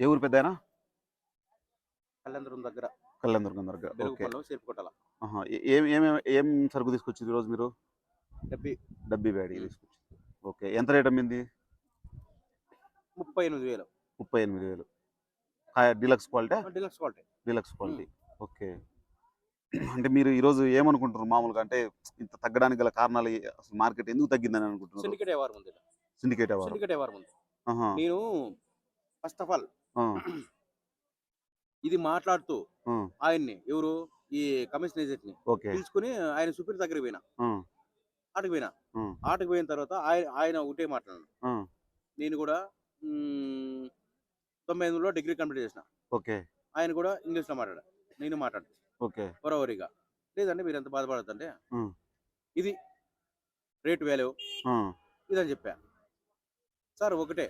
ఏ ఊరు పెద్దయినా? కళ్యాణదుర్గం దగ్గర. కళ్యాణదుర్గం దగ్గర. ఓకే. చేరుకోటాల. ఏ- ఏం ఏం ఏం సరుకు తీసుకొచ్చింది ఈరోజు మీరు? డెబ్బై. డబ్బీ బ్యాడీ తీసుకొచ్చింది. ఓకే. ఎంత రేట్ అమ్మింది? ముప్పై ఎనిమిది వేలు. ముప్పై ఎనిమిది వేలు. Deluxe quality? Deluxe quality. Deluxe quality. Okay. అంటే మీరు ఈరోజు ఏమనుకుంటున్నారు మామూలుగా? అంటే ఇంత తగ్గడానికి గల కారణాలు అసలు మార్కెట్ ఎందుకు తగ్గిందని అనుకుంటున్నారు? సిండికేట్ వ్యవహారం ఉంది. సిండికేట్ అవ్వాలి సిండికేట్ వ్యవహారం ఉంది. నేను ఫస్ట్ ఆఫ్ ఆల్ ఇది మాట్లాడుతూ ఆయన్ని ఎవరు? ఈ కమిషన్ ఏజెంట్ని పిలుచుకుని ఆయన సుపీర్ దగ్గర పోయినా. ఆటకు పోయినా. ఆటకు పోయిన తర్వాత ఆయన ఆయన ఒకటే మాట్లాడాను నేను కూడా తొంభై ఎనిమిదిలో డిగ్రీ కంప్లీట్ చేసిన. ఓకే. ఆయన కూడా ఇంగ్లీష్లో మాట్లాడా. నేను మాట్లాడు ఓకే. వరవరిగా లేదండి మీరు ఎంత బాధపడద్దంటే ఉం. ఇది రేట్ వాల్యూ ఆ, ఇదని చెప్పా. సార్ ఒకటే.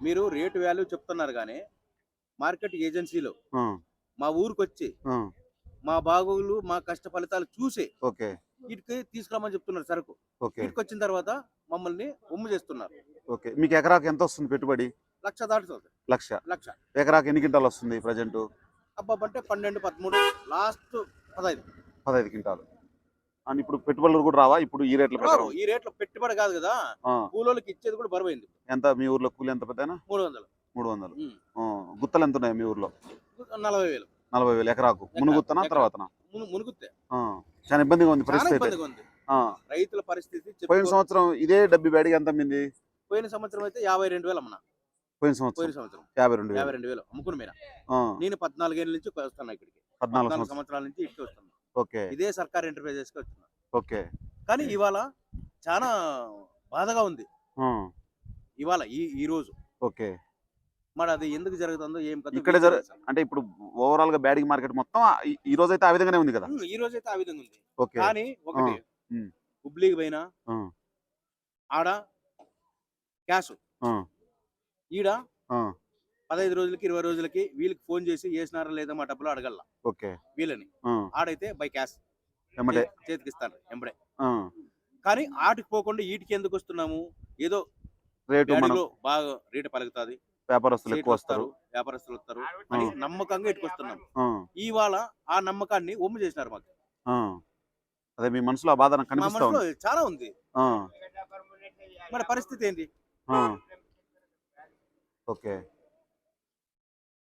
మీరు రేట్ వాల్యూ చెప్తున్నారు కానీ మార్కెట్ ఏజెన్సీలో మా ఊరికి వచ్చి మా బాగోగులు మా కష్ట ఫలితాలు చూసి ఓకే. వీటికి తీసుకురామని చెప్తున్నారు సరుకు. ఓకే. వీటికి వచ్చిన తర్వాత మమ్మల్ని ఉమ్ము చేస్తున్నారు. ఓకే. మీకు ఎకరాకు ఎంత వస్తుంది పెట్టుబడి? లక్ష దాటుతుంది లక్ష. లక్ష. ఎకరాకు ఎన్ని క్వింటాలు వస్తుంది ప్రజెంట్? అబ్బాబంటే పన్నెండు పదమూడు లాస్ట్ పదహైదు. పదహైదు క్వింటాలు. అండ్ ఇప్పుడు పెట్టుబడులు కూడా రావా? ఇప్పుడు ఈ రేట్ల. ప్రకారం. ఈ రేట్లో పెట్టుబడి కాదు కదా? కూలోళ్ళకి ఇచ్చేది కూడా బరువైంది. ఎంత? మీ ఊర్లో కూలి ఎంత పెద్దనా మూడు వందలు. మూడు వందలు. గుత్తలు ఎంత ఉన్నాయి మీ ఊర్లో? నలభై వేలు. నలభై వేలు ఎకరాకు. మునుగుత్తనా మును- మునుగుతే ఆ, చాలా ఇబ్బందిగా ఉంది పరిస్థితి రైతుల పరిస్థితి పోయిన సంవత్సరం ఇదే డబ్బి బ్యాడికి ఎంత అమ్మింది? పోయిన సంవత్సరం అయితే యాభై రెండు వేలు అమ్మన. పోయిన పోయిన సంవత్సరం. సంవత్సరం యాభై రెండు యాభై రెండు వేలు. అమ్ముకుని మీద ఆ, నేను పద్నాలుగేళ్ళ నుంచి వస్తున్నా ఇక్కడికి. పద్నాలుగు సంవత్సరం సంవత్సరాల నుంచి ఇక్కడికి వస్తున్నా. ఓకే. ఇదే సర్కార్ ఎంటర్ప్రైజెస్కి ఓకే. కానీ ఇవాళ చాలా బాధగా ఉంది. ఇవాళ ఈ ఈ రోజు. ఓకే. మరి అది ఎందుకు జరుగుతుందో ఏం ఇక్కడే అంటే ఇప్పుడు ఓవరాల్గా బ్యాడిగి మార్కెట్ మొత్తం ఈ- రోజు అయితే ఆ విధంగానే ఉంది కదా? ఈ రోజు అయితే ఆ విధంగా ఉంది. ఓకే. కానీ ఒకటి ఉమ్. హుబ్లీకి పోయినా ఆడ క్యాష్. ఈడ పదహైదు రోజులకి ఇరవై రోజులకి వీళ్ళకి ఫోన్ చేసి వేసినారా లేదా మా డబ్బులు అడగల ఓకే. వీళ్ళని. ఆడైతే బై క్యాష్. చేతికి ఇస్తాను ఎంబడే. ఆ, కానీ ఆటికి పోకుండా వీటికి ఎందుకు వస్తున్నాము? ఏదో రేటు బాగా రేటు పలుకుతుంది. వ్యాపారస్తులు ఎక్కువ వస్తారు. వ్యాపారస్తులు వస్తారు. అని. నమ్మకంగా ఇటుకొస్తున్నాం ఆ, ఇవాళ ఆ నమ్మకాన్ని ఒమ్ము చేసినారు మాకు. ఆ. అదే మీ మనసులో ఆ బాధ చాలా ఉంది. ఆ, మన పరిస్థితి ఏంటి. ఓకే.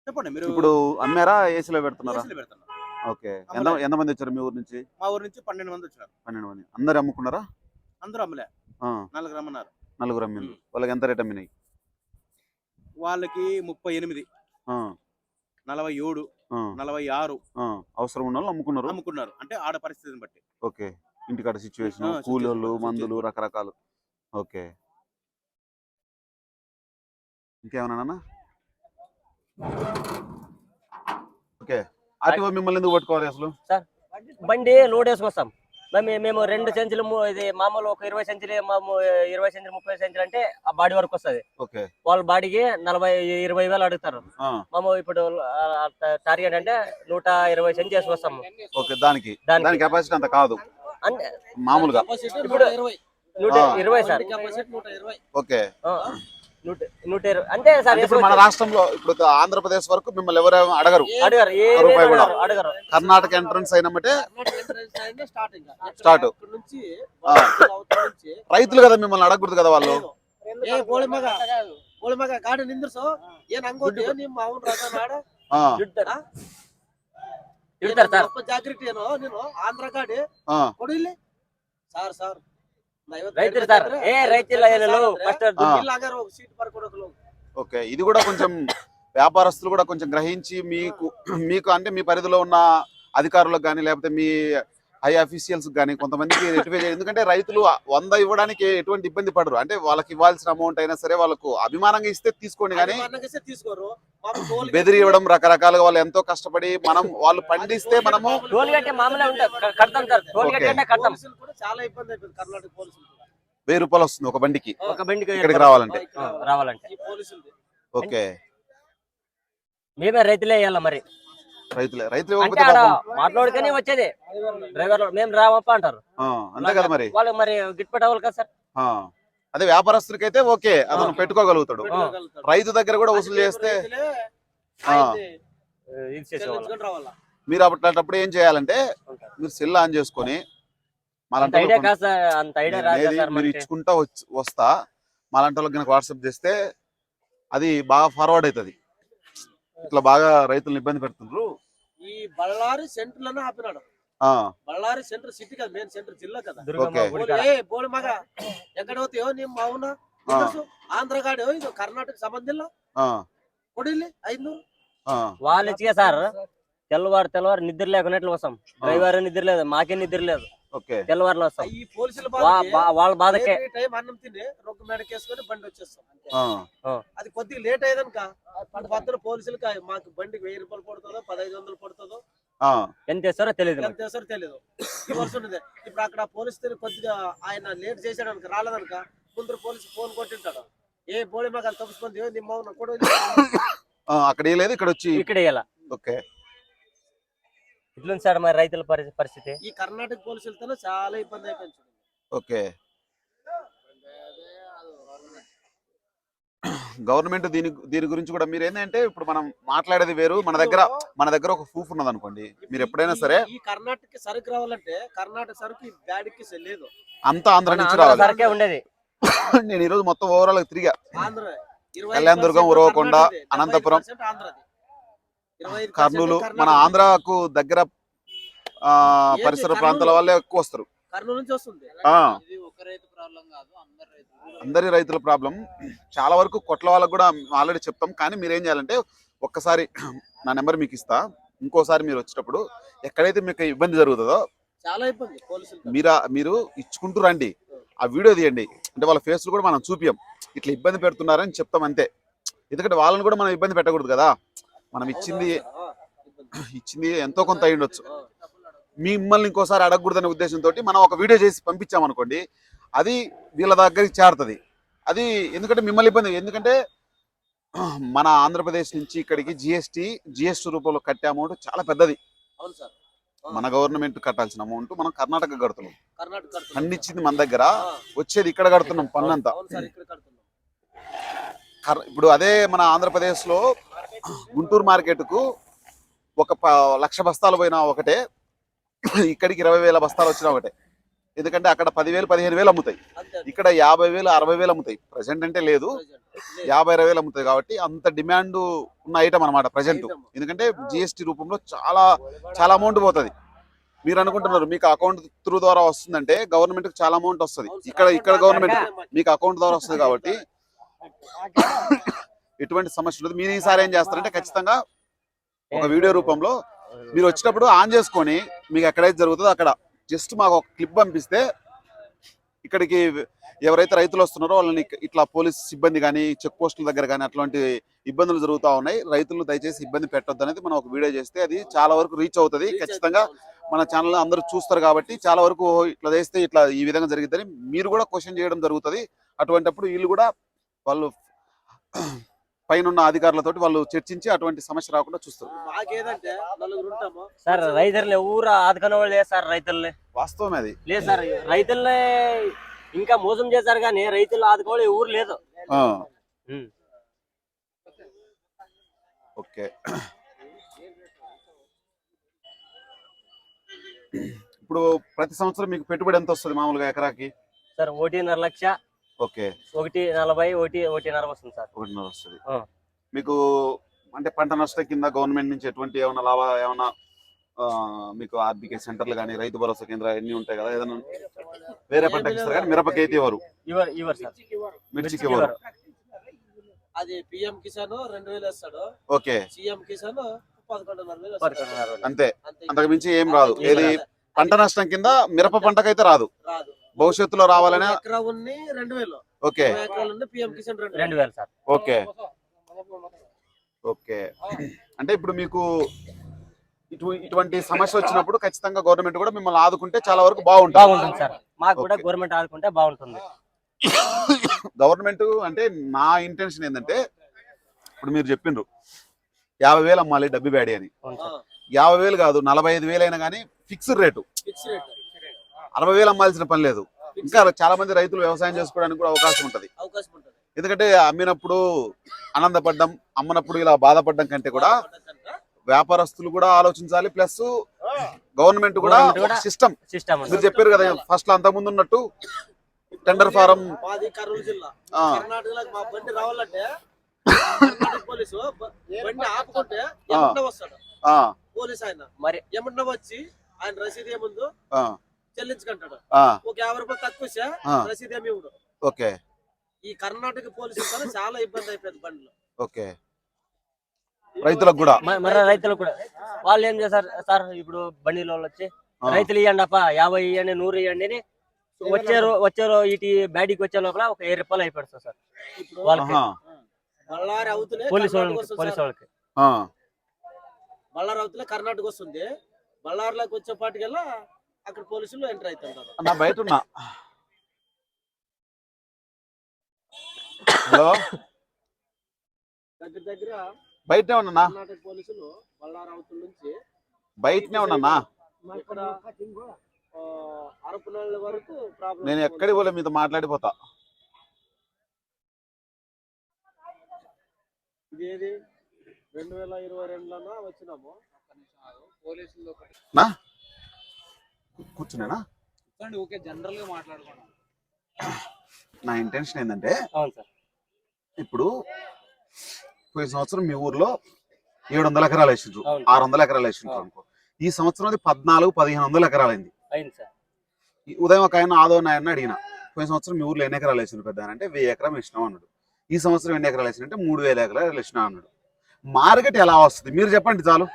చెప్పండి మీరు ఇప్పుడు అమ్మారా ఏసీలో పెడుతున్నారా? ఏసీలు పెడుతున్నాం ఓకే. ఎంత ఎంతమంది వచ్చారు మీ ఊరు నుంచి? మా ఊరు నుంచి పన్నెండు మంది వచ్చినారు పన్నెండు మంది. అందరు అమ్ముకున్నారా? అందరూ అమ్మలే. ఆ, నలుగురు అమ్మన్నారు. నలుగురు అమ్మింది. వాళ్ళకి ఎంత రేట్ అమ్మినాయి? వాళ్ళకి ముప్పై ఎనిమిది. ఆ, నలభై ఏడు. ఆ, నలభై ఆరు. ఆ. అవసరం ఉన్న వాళ్ళు అమ్ముకున్నారు? అమ్ముకున్నారు. అంటే ఆడ పరిస్థితిని బట్టి. ఓకే. ఇంటికాడ సిచ్యువేషన్ ఆ, situation. మందులు రకరకాలు. ఓకే. ఇంకేమన్నా? ఓకే. ఆర్టీఓ మిమ్మల్ని ఎందుకు పట్టుకోవాలి అసలు? బండి లోడ్ వేసుకొస్తాం. మేము మేము రెండు సెంచులు ఇది మామూలు ఒక ఇరవై సెంచులు మామూలు ఇరవై సెంచులు ముప్పై సెంచులు అంటే ఆ బాడీ వరకు వస్తుంది. ఓకే. వాళ్ళ బాడీకి నలభై ఇరవై వేలు అడుగుతారు. మాము ఇప్పుడు టార్గెట్ అంటే నూట ఇరవై సెంచు వేసుకొస్తాము. ఓకే దానికి. దానికి. దాని కెపాసిటీ అంత కాదు. అంటే మామూలుగా. ఇప్పుడు నూట. ఇరవై. సార్. ఓకే. నూట నూట ఇరవై అంటే సార్ అంటే ఇప్పుడు మన వేసుకోవచ్చు. రాష్ట్రంలో ఇప్పుడు ఆంధ్రప్రదేశ్ వరకు మిమ్మల్ని ఎవరు అడగరు అడగరు ఏ రూపాయి కూడా. అడగరు, అడగరు కర్ణాటక ఎంట్రన్స్ అయినమంటే స్టార్ట్ ఆ. రైతులు కదా మిమ్మల్ని అడగకూడదు కదా వాళ్ళు ಏ ಗೋಳಿ ಮಗ ಗೋಳಿ ಮಗ ಗಾಡಿ ನಿಂದ್ರಸು ಏನ್ ಹಂಗೋತಿ ನಿಮ್ಮ ಅವನ್ ರಥ ನಾಡ ఆ, తిడతారు తిడతారు సార్ ಸ್ವಲ್ಪ ಜಾಗೃತಿ ಏನೋ ನೀನು ಆಂಧ್ರ ಗಾಡಿ ఆ, ಕೊಡು ಇಲ್ಲಿ ಸಾರ್ ಸಾರ್ ನಾ ಇವತ್ತು రైతులు ಗಾಡಿ సార్ ಬಂದ್ರೆ ఏ రైతులు ಇಪ್ಪತ್ತೈದು అయ్యలు ಸಾವಿರ ఫస్ట్ ಆದ್ರೆ ఆ. ಇಲ್ಲ ಹಂಗಾರೆ ಹೋಗಿ ಸೀಟ್ ಬರ್ಕೊಡೋದು ఓకే ఇది కూడా కొంచెం వ్యాపారస్తులు కూడా కొంచెం గ్రహించి మీకు మీకు అంటే మీ పరిధిలో ఉన్న అధికారులకు కానీ లేకపోతే మీ హై అఫీషియల్స్ కానీ కొంతమందికి రెటిఫై చేయాలి ఎందుకంటే రైతులు వంద ఇవ్వడానికి ఎటువంటి ఇబ్బంది పడరు. అంటే వాళ్ళకి ఇవ్వాల్సిన అమౌంట్ అయినా సరే వాళ్ళకు అభిమానంగా ఇస్తే తీసుకోండి కానీ తీసుకోరు. బెదిరి ఇవ్వడం రకరకాలుగా వాళ్ళు ఎంతో కష్టపడి మనం వాళ్ళు పండిస్తే మనము చాలా ఇబ్బంది అయిపోయింది. కర్ణాటక పోలీసులు. వెయ్యి రూపాయలు వస్తుంది ఒక బండికి. ఒక బండికి ఇక్కడికి రావాలంటే. రావాలంటే. ఓకే. మేమే రైతులే వేయాలి మరి? రైతులే రైతులు అంటే ఆడ. మాట్లాడుకొని వచ్చేది. డ్రైవర్ మేము రామప్ప అంటారు. ఆ, అంతే కదా మరి. వాళ్ళకి మరి గిట్టుబడి అవ్వాలి కదా సార్. ఆ, అదే వ్యాపారస్తుడికైతే ఓకే అతను. పెట్టుకోగలుగుతాడు. రైతు దగ్గర కూడా వసూలు చేస్తే మీరు అట్లాంటప్పుడు ఏం చేయాలంటే. మీరు సెల్ ఆన్ చేసుకొని మీరు ఇచ్చుకుంటా వచ్చి- వస్తా మాలాంటి వాళ్ళకి వాట్సాప్ చేస్తే అది బాగా ఫార్వర్డ్ అవుతుంది. ఇట్లా బాగా రైతులను ఇబ్బంది పెడుతుండ్రు. ఈ బళ్ళారి సెంటర్లోనే ఆపినాడు. ఆ, బళ్ళారి సెంటర్ సిటీ కదా మెయిన్ సెంటర్ జిల్లా కదా. కాడ. బోల్ మగ ఎక్కడ పోతాయో నిమ్ అవునా ఆ, ఆంధ్రగాడు ఇది కర్ణాటక సంబంధింలో ఆ, కొడిల్లి ఐదు ఆ. వాళ్ళు ఇచ్చే సార్ తెల్లవారు తెల్లవారు నిద్ర లేకున్నట్లు వస్తాం డ్రైవర్ నిద్ర లేదు మాకే నిద్ర లేదు. తెల్లవారులో వస్తాం. ఈ పోలీసుల వాళ్ళ బాధకే. అన్నం తిని రొక్క మెడకేసుకొని బండి వచ్చేస్తాం ఆ, అది కొద్దిగా లేట్ అయ్యేదనుక పక్కన పోలీసులకి మాకు బండికి వెయ్యి రూపాయలు పడుతుందో పదహైదు వందలు పడుతుందో ఆ, ఎంత ఇస్తారో తెలియదు ఎంత చేస్తారో తెలియదు. ఈ వర్షం ఉన్నది. ఇప్పుడు అక్కడ పోలీసు తిరిగి కొద్దిగా ఆయన లేట్ చేశాడు అనుక రాలేదనుక ముందర పోలీసు ఫోన్ కొట్టింటాడు. ఏ బోళి మాకు అది తప్పిపోయింది నీ మౌన కూడా ఆ, అక్కడ ఏ లేదు ఇక్కడ వచ్చి ఇక్కడ ఓకే. ఇట్లుంది సార్ మరి రైతుల పరి- పరిస్థితి? ఈ కర్ణాటక పోలీసులతో చాలా ఇబ్బంది అయిపోయింది. ఓకే. గవర్నమెంట్ దీని దీని గురించి కూడా మీరు ఏంటంటే ఇప్పుడు మనం మాట్లాడేది వేరు మన దగ్గర మన దగ్గర ఒక ప్రూఫ్ ఉన్నది అనుకోండి మీరు ఎప్పుడైనా సరే ఈ కర్ణాటక సరుకు రావాలంటే కర్ణాటక సరుకు బ్యాడ్కి లేదు. అంతా ఆంధ్ర నుంచి రావాలి. సరకే ఉండేది. నేను ఈ రోజు మొత్తం ఓవరాల్ తిరిగా. ఆంధ్ర ఇరవై కళ్యాణదుర్గం, ఉరవకొండ, అనంతపురం, కర్నూలు మన. ఆంధ్రాకు దగ్గర పరిసర? ప్రాంతాల వాళ్ళే ఎక్కువ వస్తారు. అందరు రైతులు. ప్రాబ్లం. చాలా వరకు కొట్ల వాళ్ళకు కూడా ఆల్రెడీ చెప్తాం కానీ మీరు ఏం చేయాలంటే ఒక్కసారి నా నెంబర్ మీకు ఇస్తా. ఇంకోసారి మీరు వచ్చేటప్పుడు ఎక్కడైతే మీకు ఇబ్బంది జరుగుతుందో చాలా ఇబ్బంది మీరు మీరు ఇచ్చుకుంటూ రండి. ఆ వీడియో తీయండి. అంటే వాళ్ళ ఫేస్లు కూడా మనం చూపియం. ఇట్లా ఇబ్బంది పెడుతున్నారని చెప్తాం అంతే. ఎందుకంటే వాళ్ళని కూడా మనం ఇబ్బంది పెట్టకూడదు కదా. మనం ఇచ్చింది ఇచ్చింది ఎంతో కొంత అయి ఉండొచ్చు మిమ్మల్ని ఇంకోసారి అడగకూడదనే ఉద్దేశంతో మనం ఒక వీడియో చేసి పంపించాం అనుకోండి అది వీళ్ళ దగ్గరికి చేరుతుంది. అది ఎందుకంటే మిమ్మల్ని ఇబ్బంది ఎందుకంటే మన ఆంధ్రప్రదేశ్ నుంచి ఇక్కడికి జిఎస్టీ జిఎస్టీ రూపంలో కట్టే అమౌంట్ చాలా పెద్దది. మన గవర్నమెంట్ కట్టాల్సిన అమౌంట్ మనం కర్ణాటక కడుతున్నాం. ఇచ్చింది మన దగ్గర వచ్చేది ఇక్కడ కడుతున్నాం పన్ను అంతా అవును సార్ ఇక్కడ కడుతున్నాం. కర్- ఇప్పుడు అదే మన ఆంధ్రప్రదేశ్లో గుంటూరు మార్కెట్కు ఒక లక్ష బస్తాలు పోయినా ఒకటే ఇక్కడికి ఇరవై వేల బస్తాలు వచ్చినా ఒకటే. ఎందుకంటే అక్కడ పదివేలు పదిహేను వేలు అమ్ముతాయి. ఇక్కడ యాభై వేలు అరవై వేలు అమ్ముతాయి. ప్రజెంట్ అంటే లేదు. యాభై అరవై వేలు అమ్ముతాయి కాబట్టి అంత డిమాండ్ ఉన్న ఐటమ్ అనమాట ప్రజెంట్. ఎందుకంటే జిఎస్టీ రూపంలో చాలా చాలా అమౌంట్ పోతుంది. మీరు అనుకుంటున్నారు మీకు అకౌంట్ త్రూ ద్వారా వస్తుందంటే గవర్నమెంట్కి చాలా అమౌంట్ వస్తుంది. ఇక్కడ ఇక్కడ గవర్నమెంట్ మీకు అకౌంట్ ద్వారా వస్తుంది కాబట్టి. ఎటువంటి సమస్య ఉండదు. మీరు ఈసారి ఏం చేస్తారంటే ఖచ్చితంగా ఒక వీడియో రూపంలో మీరు వచ్చినప్పుడు ఆన్ చేసుకొని మీకు ఎక్కడైతే జరుగుతుందో అక్కడ జస్ట్ మాకు ఒక క్లిప్ పంపిస్తే ఇక్కడికి ఎవరైతే రైతులు వస్తున్నారో వాళ్ళని ఇట్లా పోలీస్ సిబ్బంది కానీ చెక్ పోస్టుల దగ్గర కానీ అట్లాంటి ఇబ్బందులు జరుగుతూ ఉన్నాయి. రైతులు దయచేసి ఇబ్బంది పెట్టొద్దు అనేది మనం ఒక వీడియో చేస్తే అది చాలా వరకు రీచ్ అవుతుంది. ఖచ్చితంగా. మన ఛానల్ అందరూ చూస్తారు కాబట్టి చాలా వరకు ఇట్లా చేస్తే ఇట్లా ఈ విధంగా జరిగిద్దని మీరు కూడా క్వశ్చన్ చేయడం జరుగుతుంది. అటువంటప్పుడు వీళ్ళు కూడా వాళ్ళు పైన ఉన్న అధికారులతోటి వాళ్ళు చర్చించి అటువంటి సమస్య రాకుండా చూస్తారు. మాకేదంటే నలుగురు ఉంటాము. సార్ రైతులు ఎవరు ఆదుకునే వాళ్ళు లేదు సార్ రైతుల్ని. వాస్తవమే అది. లేదు సార్ రైతుల్ని ఇంకా మోసం చేశారు కానీ రైతులు ఆదుకోవాలి ఎవరు లేదు. ఓకే. ఇప్పుడు ప్రతి సంవత్సరం మీకు పెట్టుబడి ఎంత వస్తుంది మామూలుగా ఎకరాకి? సార్ ఒకటిన్నర లక్ష. ఓకే. ఒకటి నలభై ఒకటి ఒకటిన్నర వస్తుంది సార్. ఒకటిన్నర వస్తుంది. ఆ. మీకు అంటే పంట నష్టం కింద గవర్నమెంట్ నుంచి ఎటువంటి ఏమైనా లాభ ఏమైనా ఆ, మీకు ఆర్బికే సెంటర్లు కానీ రైతు భరోసా కేంద్రాలు అన్ని ఉంటాయి కదా? ఏదైనా వేరే పంటకి ఇస్తారు? కానీ మిరపకి అయితే ఇవ్వరు మిర్చికి ఇవ్వరు అది పిఎం కిసాన్ రెండు వేలు వేస్తాడు. ఓకే. సీఎం కిసాన్. అంతే. అంతే. అంతకు మించి ఏం రాదు. ఏది. పంట నష్టం కింద మిరప పంటకైతే రాదు. రాదు. భవిష్యత్తులో రావాలనే ఓకే. ఓకే. ఓకే. అంటే ఇప్పుడు మీకు ఇటు ఇటువంటి సమస్య వచ్చినప్పుడు ఖచ్చితంగా గవర్నమెంట్ కూడా మిమ్మల్ని ఆదుకుంటే చాలా వరకు బాగుంటుంది. బాగుంటుంది సార్. మాకు కూడా ఓకే. గవర్నమెంట్ ఆదుకుంటే బాగుంటుంది. గవర్నమెంట్ అంటే నా ఇంటెన్షన్ ఏంటంటే ఇప్పుడు మీరు చెప్పిండ్రు యాభై వేలు అమ్మాలి డబ్బి బ్యాడీ అని. యాభై వేలు కాదు నలభై ఐదు వేలు అయినా కానీ ఫిక్స్డ్ రేటు ఫిక్స్ రేట్ అరవై వేలు అమ్మాల్సిన పని లేదు. ఇంకా చాలా మంది రైతులు వ్యవసాయం చేసుకోవడానికి కూడా అవకాశం ఉంటది. అవకాశం ఉంటుంది. ఎందుకంటే అమ్మినప్పుడు ఆనందపడ్డం అమ్మనప్పుడు ఇలా బాధపడడం కంటే కూడా వ్యాపారస్తులు కూడా ఆలోచించాలి. ప్లస్ గవర్నమెంట్ కూడా సిస్టమ్. సిస్టమ్ మీరు చెప్పారు కదా ఫస్ట్లో అంత ముందు ఉన్నట్టు టెండర్ ఫారం మాది కర్నూలు జిల్లా. ఆ, కర్ణాటకలో మా బండి రావాలంటే కర్ణాటక పోలీసు బ- బండి ఆపుకుంటే ఎమ్మటే వస్తాడు ఆ, పోలీస్ ఆయన. మరి వచ్చి ఆయన రసీదు ఏముందో ఆ, చెల్లించుకుంటాడు. ఆ, ఒక యాభై రూపాయలు తక్కువ. రసీదు ఏమి ఇవ్వడు. ఓకే. ఈ కర్ణాటక పోలీసులు కూడా చాలా ఇబ్బంది అయిపోయింది బండిలో. ఓకే. రైతులకు కూడా. మ- మరి రైతులు కూడా. వాళ్ళు ఏం చేస్తారు సార్ ఇప్పుడు బండిలో వాళ్ళు వచ్చి రైతులు ఇవ్వండి అప్ప యాభై ఇవ్వండి నూరు ఇవ్వండి అని వచ్చే వచ్చే ఇటు బ్యాడీకి వచ్చే లోపల ఒక వెయ్యి రూపాయలు అయిపోతుంది సార్. ఇప్పుడు వాళ్ళకి. పోలీసు కర్ణాటక వాళ్ళకి వస్తుంది పోలీసు. వాళ్ళకి. బళ్ళారి అవుతూనే కర్ణాటక వస్తుంది. బళ్ళారిలోకి వచ్చే పాటికల్లా అక్కడ పోలీసులు ఎంటర్ అవుతుంటారు నా బయట ఉన్నా హలో? దగ్గర దగ్గర బయటనే ఉన్నా కర్ణాటక పోలీసులు బళ్ళారి అవతల నుంచి బయటనే ఉన్నా ఇక్కడ ఆ, అరపునళ్ళ వరకు ప్రాబ్లం నేను ఎక్కడికి పోలే మీతో మాట్లాడిపోతా? ఇదేది? రెండు వేల ఇరవై రెండులోనా వచ్చినాము. పోలీసులు ఒకటి నా కూర్చునేనా కూర్చోండి ఓకే జనరల్గా మాట్లాడుకున్నాం నా ఇంటెన్షన్ ఏంటంటే ఇప్పుడు పోయిన సంవత్సరం మీ ఊర్లో ఏడు వందల ఎకరాలు వేసిండ్రు. ఆరు వందల ఎకరాలు వేసిండ్రు అనుకో. ఈ సంవత్సరం అది పద్నాలుగు పదిహేను వందల ఎకరాలైంది అయింది. ఉదయం ఒక ఆయన ఆదో నాయన అడిగిన పోయిన సంవత్సరం మీ ఊర్లో ఎన్ని ఎకరాలు వేసిండ్రు పెద్ద అంటే వెయ్యి ఎకరం వేసినాం అన్నాడు. ఈ సంవత్సరం ఎన్ని ఎకరాలు వేసినంటే మూడు వేల ఎకరాలు వేసినా అన్నాడు. మార్కెట్ ఎలా వస్తుంది? మీరు చెప్పండి చాలు.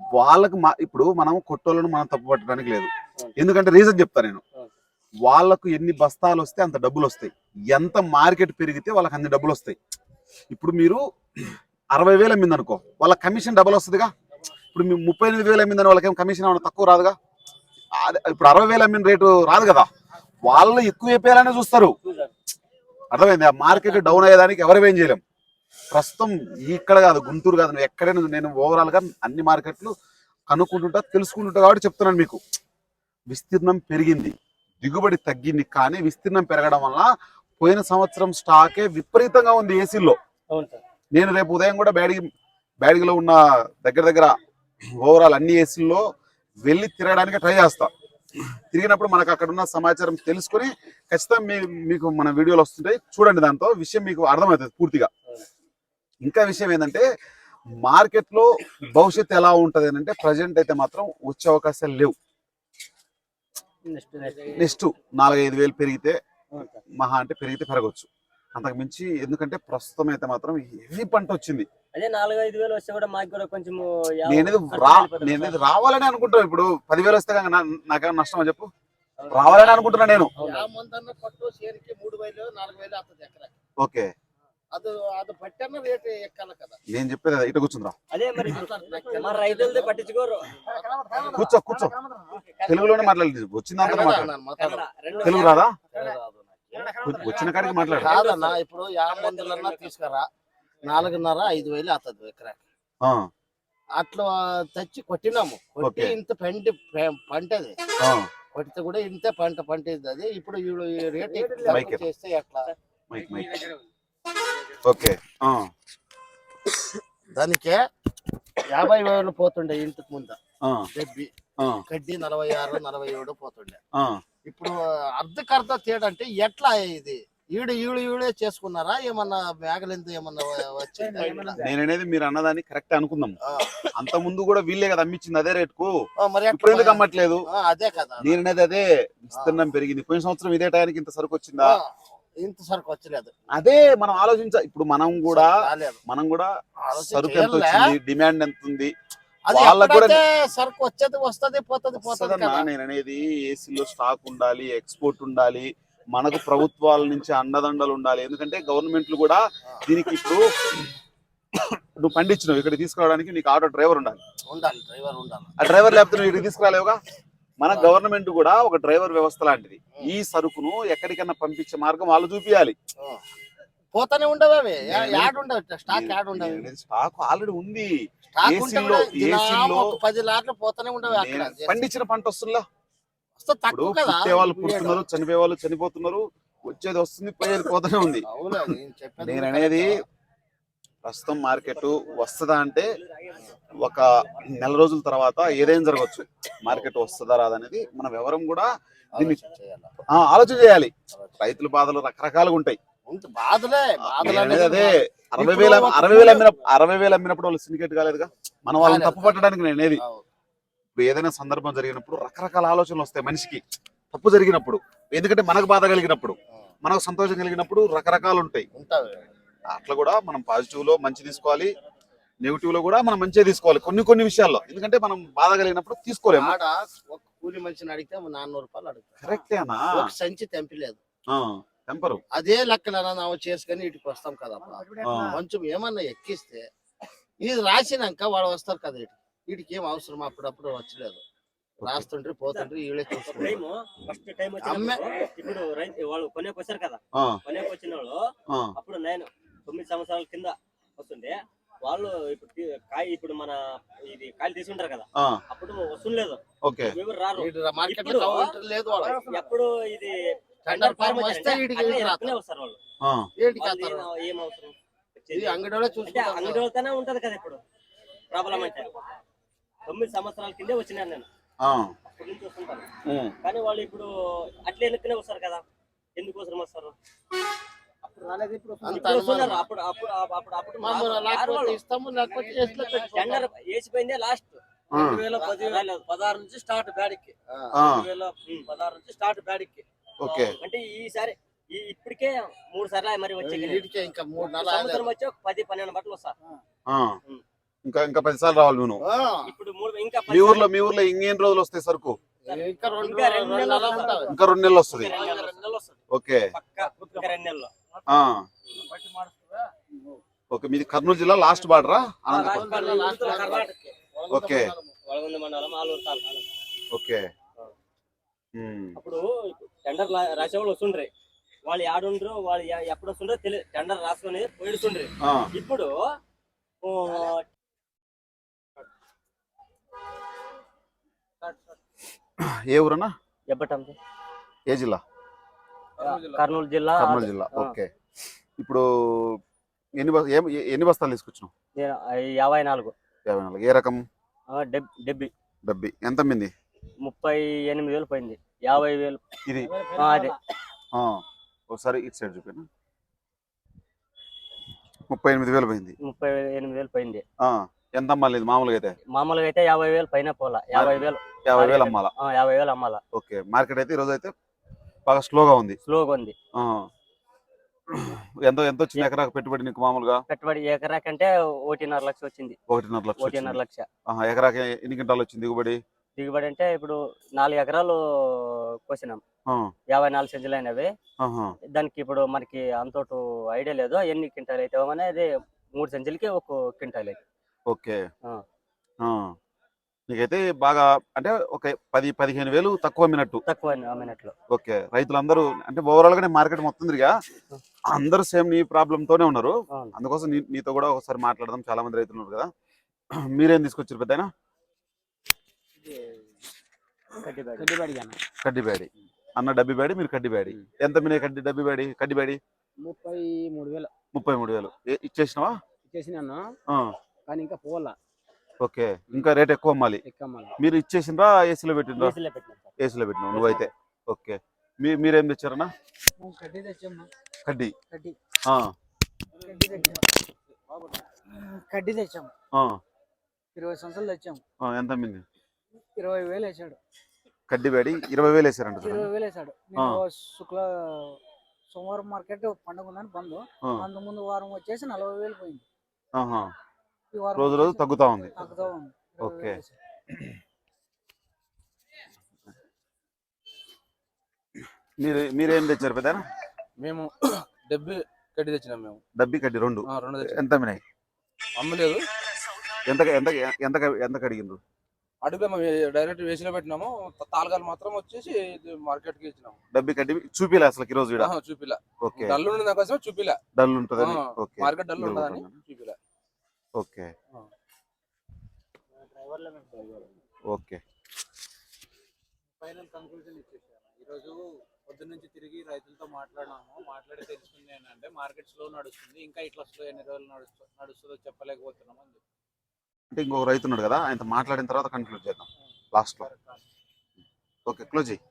వాళ్ళకు మా ఇప్పుడు మనం కొట్టోళ్ళను మనం తప్పు పట్టడానికి లేదు. ఎందుకంటే రీజన్ చెప్తా నేను. వాళ్ళకు ఎన్ని బస్తాలు వస్తే అంత డబ్బులు వస్తాయి. ఎంత మార్కెట్ పెరిగితే వాళ్ళకి అన్ని డబ్బులు వస్తాయి. ఇప్పుడు మీరు అరవై వేలు అమ్మింది అనుకో వాళ్ళ కమిషన్ డబుల్ వస్తుందిగా? ఇప్పుడు మీ ముప్పై ఎనిమిది వేలు అమ్మిందని వాళ్ళకేం కమిషన్ ఏమైనా తక్కువ రాదుగా? అదే ఇప్పుడు అరవై వేలు అమ్మిన రేటు రాదు కదా? వాళ్ళు ఎక్కువ అయిపోయాలనే చూస్తారు. అర్థమైంది? ఆ మార్కెట్ డౌన్ అయ్యేదానికి ఎవరు ఏం చేయలేం. ప్రస్తుతం ఇక్కడ కాదు గుంటూరు కాదు. ఎక్కడైనా నేను ఓవరాల్గా అన్ని మార్కెట్లు కనుక్కుంటుంటా తెలుసుకుంటుంటా కాబట్టి చెప్తున్నాను మీకు. విస్తీర్ణం పెరిగింది. దిగుబడి తగ్గింది. కానీ విస్తీర్ణం పెరగడం వల్ల పోయిన సంవత్సరం స్టాకే విపరీతంగా ఉంది ఏసీల్లో సార్. నేను రేపు ఉదయం కూడా బ్యాడిగి బ్యాడిగిలో ఉన్న దగ్గర దగ్గర ఓవరాల్ అన్ని ఏసీల్లో వెళ్ళి తిరగడానికి ట్రై చేస్తా. తిరిగినప్పుడు మనకు అక్కడ ఉన్న సమాచారం తెలుసుకొని ఖచ్చితంగా మీ మీకు మన వీడియోలు వస్తుంటాయి. చూడండి దాంతో విషయం మీకు అర్థమవుతుంది పూర్తిగా. ఇంకా విషయం ఏంటంటే మార్కెట్లో భవిష్యత్ ఎలా ఉంటుంది అంటే ప్రజెంట్ అయితే మాత్రం వచ్చే అవకాశాలు లేవు. నెక్స్ట్ నాలుగైదు వేలు పెరిగితే మహా అంటే పెరిగితే పెరగచ్చు. అంతకు మించి ఎందుకంటే ప్రస్తుతం అయితే మాత్రం హెవీ పంట వచ్చింది. వేలు వస్తే కూడా మాకు కూడా కొంచెం నేనేది రా నేనేది రావాలని అనుకుంటాను ఇప్పుడు పదివేలు వస్తే నాకు నష్టం అని చెప్పు? రావాలని అనుకుంటున్నా నేను. ఓకే. ಅದು ಅದು ಬಟ್ಟೆನ ರೇಟ್ ಎಕ್ಕಲ್ಲ కదా నేను చెప్పేది అదే. ఇటు కూర్చుందిరా అదే మరి మా రైతులది పట్టించుకోరు కూర్చో కూర్చో తెలుగులోనే మాట్లాడి వచ్చిందంతా మాట్లాడు ನಾನು ಮಾತಾಡೋದು. కన్నడ, రెండు తెలుగు రాదా రాదు నాకు. వచ్చిన కాడికి మాట్లాడు కాదన్న ఇప్పుడు యా మందులన్నా తీసుకురా నాలుగున్నర ఐదు వేలు అవుతుంది ఎకరా ఆ, అట్లా తెచ్చి కొట్టినాము కొట్టి ఓకే. ఇంత పంటి పె- పంటది ఆ, కొడితే కూడా ఇంతే పంట పంటది అది ఇప్పుడు ఈడు ఈ రేట్ మైక్ ఎక్కువ చేస్తే ఎట్లా మైక్ మైక్ ఓకే. ఆ, దానికే యాభై వేలు పోతుండే ఇంటికి ముందు. ఆ, డెబ్బి ఆ, కడ్డీ నలభై ఆరు నలభై ఏడు పోతుండే. ఆ. ఇప్పుడు అర్ధకర్త తేడా అంటే ఎట్లా ఇది? ఈడు ఈడు ఈడే చేసుకున్నారా? ఏమన్నా మేకలింత ఏమన్నా వచ్చిందా? నేననేది మీరు అన్నదాన్ని కరెక్ట్ అనుకుందాం. ఆ. అంత ముందు కూడా వీళ్ళే కదా అమ్మిచ్చింది అదే రేటుకు. ఆ, మరి ఇప్పుడు ఎందుకు అమ్మట్లేదు? ఆ, అదే కదా. నేననేది అదే విస్తీర్ణం పెరిగింది. పోయిన సంవత్సరం ఇదే టైంకి ఇంత సరుకు వచ్చిందా? ఇంత సరుకు వచ్చలేదు. అదే మనం ఆలోచించ ఇప్పుడు మనం కూడా మనం కూడా సరుకు ఎంత. వచ్చింది డిమాండ్ ఎంత ఉంది? వాళ్ళకు కూడా సరుకు వచ్చేది వస్తది పోతది పోతది నేను అనేది ఏసీలో స్టాక్ ఉండాలి ఎక్స్పోర్ట్ ఉండాలి మనకు ప్రభుత్వాల నుంచి అండదండలు ఉండాలి. ఎందుకంటే గవర్నమెంట్లు కూడా దీనికి ఇప్పుడు నువ్వు పండించినావు ఇక్కడ తీసుకురావడానికి నీకు ఆటో డ్రైవర్ ఉండాలి. ఉండాలి డ్రైవర్ ఉండాలి. ఆ డ్రైవర్ లేకపోతే నువ్వు ఇక్కడ తీసుకురాలేవుగా? మన గవర్నమెంట్ కూడా ఒక డ్రైవర్ వ్యవస్థ లాంటిది. ఈ సరుకును ఎక్కడికన్నా పంపించే మార్గం వాళ్ళు చూపియాలి. ఆ. పోతానే ఉండవు అవి. యాడ్ ఉండవు. స్టాక్ యాడ్ ఉండవు. స్టాక్ ఆల్రెడీ ఉంది. ఏసీలో- ఏసీలో పది లాట్లు పోతానే ఉండవు అక్కడ. పండించిన పంట వస్తుందా? వస్తే ఇప్పుడు పుట్టే వాళ్ళు పుడుతున్నారు చనిపోయే వాళ్ళు చనిపోతున్నారు వచ్చేది వస్తుంది పోయేది పోతూనే ఉంది. నేను చెప్పేది నేను అనేది ప్రస్తుతం మార్కెట్ వస్తుందా అంటే ఒక నెల రోజుల తర్వాత ఏదైనా జరగవచ్చు. మార్కెట్ వస్తుందా రాదనేది మనం ఎవరం కూడా దీన్ని ఆలోచన చేయాలి. రైతుల బాధలు రకరకాలుగా ఉంటాయి. అదే అరవై వేల అరవై వేలు అమ్మిన అరవై వేలు అమ్మినప్పుడు వాళ్ళు సిండికేట్ కాలేదుగా? మనం వాళ్ళని. తప్పు పట్టడానికి నేను అనేది అవును. ఇప్పుడు ఏదైనా సందర్భం జరిగినప్పుడు రకరకాల ఆలోచనలు వస్తాయి మనిషికి. తప్పు జరిగినప్పుడు ఎందుకంటే మనకు బాధ కలిగినప్పుడు మనకు సంతోషం కలిగినప్పుడు రకరకాలు ఉంటాయి. అట్లా కూడా మనం పాజిటివ్లో మంచి తీసుకోవాలి నెగిటివ్లో కూడా మనం మంచిగా తీసుకోవాలి కొన్ని కొన్ని విషయాల్లో. ఎందుకంటే మనం బాధ కలిగినప్పుడు తీసుకోలేము. ఆడ ఒక కూలి మనిషిని అడిగితే నాన్నూరు రూపాయలు అడుగుతారు కరెక్టేనా ఒక సంచి తెంపలేదు. టెంపరు అదే లెక్కన చేసుకొని ఇటుకి వస్తాం కదప్ప కొంచెం ఏమన్నా ఎక్కిస్తే ఇది రాసినాక వాడు వస్తారు కదా ఇటు. వీటికి ఏం అవసరం? అప్పుడప్పుడు వచ్చలేదు. రాస్తుండ్రి పోతుండ్రి వీళ్ళే టైము ఫస్ట్ టైం అమ్మే- ఇప్పుడు వాళ్ళు కొనేకి వచ్చారు కదా. కొనేకి వచ్చిన వాళ్ళు అప్పుడు నేను తొమ్మిది సంవత్సరాల కింద వస్తుండే. వాళ్ళు ఇప్పుడు కాయ ఇప్పుడు మన ఇది కాయలు తీసుకుంటారు కదా. అప్పుడు వస్తుంది లేదు. ఓకే. ఎవరు రారు. వీడు మార్కెట్ ఇప్పుడు- లో కౌంటర్ లేదు వాడు ఎప్పుడు ఇది వస్తారు వాళ్ళు. ఏం- అవసరం ఇది వచ్చేది. అంగడిలో అంటే చూసుకుంటారు అంగడి వాళ్ళతోనే ఉంటది కదా ఇప్పుడు. ప్రాబ్లం అంటే. తొమ్మిది సంవత్సరాల కిందే వచ్చినాను నేను. అప్పటి నుంచి వస్తుంటాను. కానీ వాళ్ళు ఇప్పుడు అట్లే ఎన్నుకునే వస్తారు కదా. ఎందుకోసం వస్తారు? ఇస్తాము లేకపోతే వేసిపోయిందే లాస్ట్. రెండు వేల పది పదహారు నుంచి స్టార్ట్ బ్యాడికి ఆ. రెండు వేల పదహారు నుంచి స్టార్ట్ బ్యాడికి ఓకే. అంటే ఈసారి ఈ ఇప్పటికే మూడు సార్లు మరి వచ్చే ఇంకా మూడు నెలలు సంవత్సరం వచ్చి ఒక పది పన్నెండు బట్టలు వస్తా ఇంకా ఇంకా పది సార్లు రావాలి నువ్వు. ఆ, ఇప్పుడు మూడు ఇంకా మీ ఊర్లో మీ ఊర్లో ఇంకేం రోజులు వస్తాయి సరుకు? ఇంకా రెండు ఇంకా రెండు రెండు నెలలు నెలలు ఉంటాయి. ఇంకా రెండు నెలలు వస్తుంది. రెండు నెలలు రెండు నెలలు వస్తుంది. ఓకే. పక్క ఇంకా రెండు నెలలు. ఓకే మీది కర్నూలు జిల్లా లాస్ట్ బార్డరా? ఓకే. ఓకే. అప్పుడు టెండర్ రాసేవాళ్ళు వస్తుండ్రి. వాళ్ళు యాడుండ్రు వాళ్ళు ఎప్పుడు వస్తుండ్రో తెలియదు టెండర్ రాసుకొని పోయిడుతుండ్రి. ఇప్పుడు ఏ ఊరన్నా? ఎబ్బటం ఏ జిల్లా? కర్నూలు జిల్లా. కర్నూలు జిల్లా. ఓకే. ఇప్పుడు ఎన్ని ఎన్ని బస్తాలు తీసుకొచ్చినావు? యాభై నాలుగు. యాభై నాలుగు. ఏ రకం? ఆ, డెబ్ డెబ్బి. డబ్బి. ఎంత మింది? ముప్పై ఎనిమిది వేలు పోయింది. యాభై వేలు. ఇది? ఆ, అదే. ఆ. ఒకసారి ఇటు సైడ్ చూపాను? ముప్పై ఎనిమిది వేలు పోయింది. ముప్పై ఎనిమిది వేలు పోయింది. ఆ. ఎంత అమ్మాలి మామూలుగా అయితే? మామూలుగా అయితే యాభై వేలు పైన పోలా యాభై వేలు. యాభై వేలు అమ్మాలా? ఆ, యాభై వేలు అమ్మాలా. ఓకే. మార్కెట్ అయితే ఈరోజు అయితే బాగా స్లోగా ఉంది. స్లోగా ఉంది. ఎంత ఎంత వచ్చింది ఎకరాకు పెట్టుబడి నీకు మామూలుగా? పెట్టుబడి ఎకరా కంటే ఒకటిన్నర లక్ష వచ్చింది. ఒకటిన్నర లక్ష ఒకటిన్నర. లక్ష. ఎకరాకి ఎన్ని క్వింటాలు వచ్చింది దిగుబడి? దిగుబడి అంటే ఇప్పుడు నాలుగు ఎకరాలు కోసినాం. యాభై నాలుగు సెంచులు అయినవి. దానికి ఇప్పుడు మనకి అంతోటు ఐడియా లేదు. ఎన్ని క్వింటాలు అయితే అనేది మూడు సెంచులకి ఒక క్వింటాల్ అయితే. ఓకే. నీకైతే బాగా అంటే ఒక పది పదిహేను వేలు తక్కువ అమ్మినట్టు. తక్కువ అమ్మినట్లు. ఓకే రైతులందరూ అంటే ఓవరాల్ గానే మార్కెట్ మొత్తం తిరిగా అందరూ సేమ్ నీ ప్రాబ్లం తోనే ఉన్నారు. అందుకోసం నీ- నీతో కూడా ఒకసారి మాట్లాడదాం. చాలా మంది రైతులు ఉన్నారు కదా. మీరేం తీసుకొచ్చారు పెద్ద కడ్డిబేడి. అన్న. డబ్బి బ్యాడి మీరు కడ్డి బ్యాడి ఎంత మీ కడ్డి డబ్బి బ్యాడి కడ్డి బ్యాడి ముప్పై మూడు వేలు. ముప్పై మూడు వేలు. ఇచ్చేసినావా? ఆ, కానీ ఇంకా పోలా ఓకే. ఇంకా రేట్ ఎక్కువ అమ్మాలి. మీరు ఇచ్చేసిండ్రా ఏసీలో పెట్టిండ్రా? ఏసీలో పెట్టినాం పెట్టినావు నువ్వైతే. ఓకే. మీ మీరేం తెచ్చారన్నా? కడ్డీ కడ్డీ. కడ్డీ. ఆ, కడ్డీ తెచ్చాం. కడ్డీ తెచ్చాం. ఆ, ఇరవై సంవత్సరాలు తెచ్చాం. ఆ, ఎంత అమ్మింది? ఇరవై వేలు వేసాడు. కడ్డి బ్యాడి ఇరవై వేలు వేసారంట సార్. ఇరవై వేలు వేసాడు. శుక్ల సోమవారం మార్కెట్ పండుగ ఉందని బంద్. అందు ముందు వారం వచ్చేసి నలభై వేలు పోయింది. రోజు రోజు తగ్గుతా ఉంది. ఓకే. మీరు మీరేం తెచ్చారు పెద్ద మేము డెబ్బై కడ్డీ తెచ్చినాం మేము. డబ్బి కడ్డి రెండు. ఆ, రెండు తెచ్చినాం. ఎంత అమ్మినాయి అమ్మలేదు. ఎంత ఎంత ఎంత ఎంత కడిగిండ్రు? డైరెక్ట్ వేసిలో పెట్టినాము. తాలగాలు మాత్రం వచ్చేసి మార్కెట్కి ఇచ్చినాము. డబ్బి కడ్డి చూపిలే అసలు ఈ రోజు చూపిలా. ఓకే. డల్ ఉండే దానికోసం చూపిలా. డల్ ఉంటుందని మార్కెట్ డల్ ఉండదని ఉంటుందని. చూపిలా. ఓకే. ఓకే. ఫైనల్ కంక్లూజన్ ఇచ్చేసాను ఈరోజు పొద్దున్న నుంచి తిరిగి రైతులతో మాట్లాడినాము. మాట్లాడి తెలుస్తుంది ఏంటంటే మార్కెట్ స్లో నడుస్తుంది ఇంకా ఇట్లా స్లో ఎన్ని రోజులు నడుస్తు నడుస్తుందో చెప్పలేకపోతున్నాం అని చెప్పి. అంటే ఇంకొక రైతు ఉన్నాడు కదా ఆయనతో మాట్లాడిన తర్వాత కన్క్లూడ్ చేద్దాం. లాస్ట్లో. ఓకే క్లోజ్ చేయి